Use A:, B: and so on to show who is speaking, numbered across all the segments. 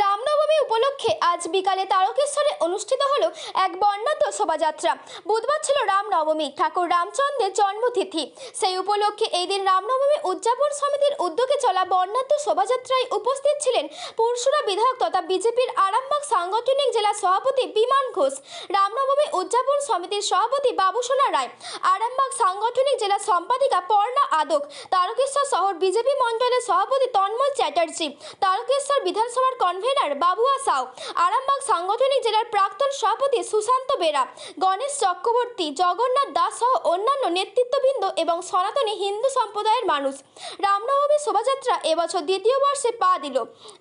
A: রামনবমী উপলক্ষে আজ বিকালে তারকেশ্বরে অনুষ্ঠিত হলো এক বর্ণাঢ্য শোভাযাত্রা। বুধবার ছিল রামনবমী, ঠাকুর রামচন্দ্রের জন্মতিথি। সেই উপলক্ষে এই দিন রামনবমী উদযাপন সমিতির উদ্যোগে চলা বর্ণাঢ্য শোভাযাত্রায় উপস্থিত ছিলেন পুরসুরা বিধায়ক তথা বিজেপির আরামবাগ সাংগঠনিক জেলা সভাপতি বিমান ঘোষ। রামনবমী উদযাপন সমিতির সভাপতি বাবুসোনা রায়, আরামবাগ সাংগঠনিক জেলা সম্পাদিকা পর্ণা আদক, তারকেশ্বর শহর বিজেপি মণ্ডলের সভাপতি তন্ময় চ্যাটার্জি, তারকেশ্বর বিধানসভার কনভেনার বাবুয়া সাউ, আরামবাগ সাংগঠনিক জেলার প্রাক্তন সভাপতি সুশান্ত বেরা, গণেশ চক্রবর্তী, জগন্নাথ দাস সহ অন্যান্য নেতৃত্ববৃন্দ এবং সনাতনী হিন্দু সম্প্রদায়ের মানুষ। রামনবমী শোভাযাত্রা এবছর দ্বিতীয় বর্ষে পা দিল।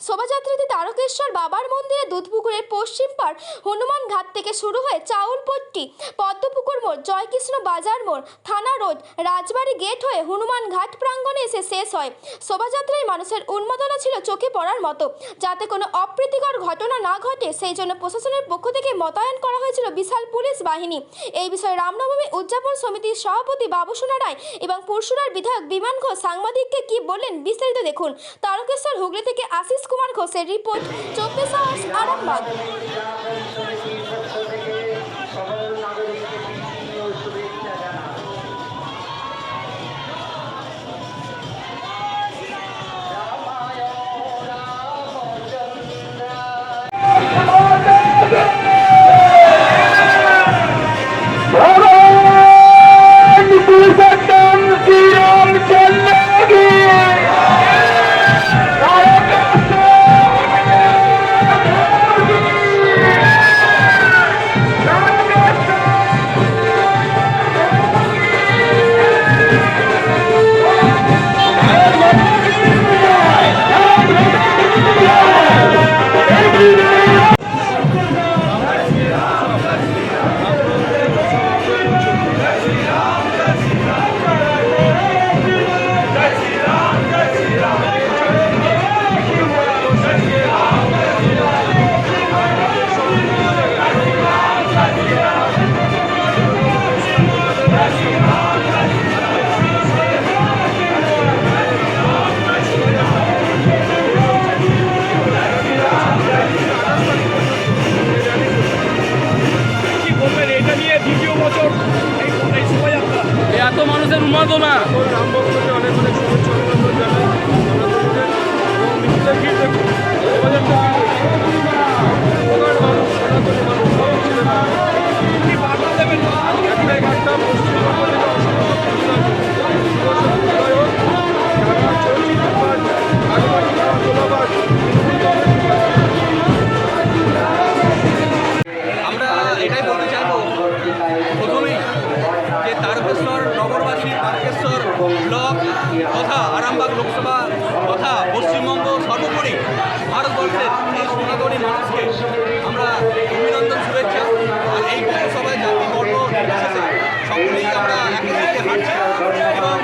A: শোভাযাত্রাটি তারকেশ্বর বাবার মন্দিরে দুধপুকুরের পশ্চিম পাড় হনুমান ঘাট থেকে শুরু হয়ে চাউলপট্টি পদ্মপুকুর মোড়, জয়কৃষ্ণ বাজার মোড়, থানা রোড, রাজবাড়ি গেট হয়ে হনুমান ঘাট প্রাঙ্গণে এসে শেষ হয়। শোভাযাত্রায় মানুষের উন্মাদনা ছিল চোখে পড়ার মতো। যাতে কোনো অপ্রীতিকর ঘটনা না ঘটে, সেই জন্য প্রশাসনের পক্ষ থেকে মোতায়েন করা হয়েছিল বিশাল পুলিশ বাহিনী। এই বিষয়ে রামনবমী উদযাপন সমিতির সভাপতি বাবুসোনা রায় এবং পরশুরার বিধায়ক বিমান ঘোষ সাংবাদিককে কি বললেন বিস্তারিত দেখুন। তারকেশ্বর হুগলি থেকে আশিস কুমার ঘোষের রিপোর্ট, চব্বিশ আওয়ার্স আরামবাগ।
B: সবাই নাগরিককে উন্মাদনা
C: অনেক অনেক শুভেচ্ছা
B: ভারতবর্ষের এই সনাতনী মানুষকে আমরা অভিনন্দন, শুভেচ্ছা। আর এই পৌরসভায় জাতি বর্ণ সকলেই আমরা একই দিকে হাঁটছি এবং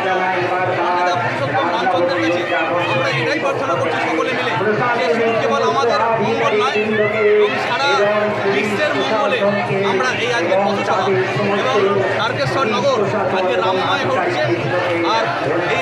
B: আমরা এটাই প্রার্থনা করছি সকলে মিলে যে শুধু কেবল আমাদের মঙ্গল নয় এবং সারা বিশ্বের মঙ্গলে আমরা এই আজকের পথসভা এবং তারকেশ্বর নগর আজকে রামময় হচ্ছে। আর এই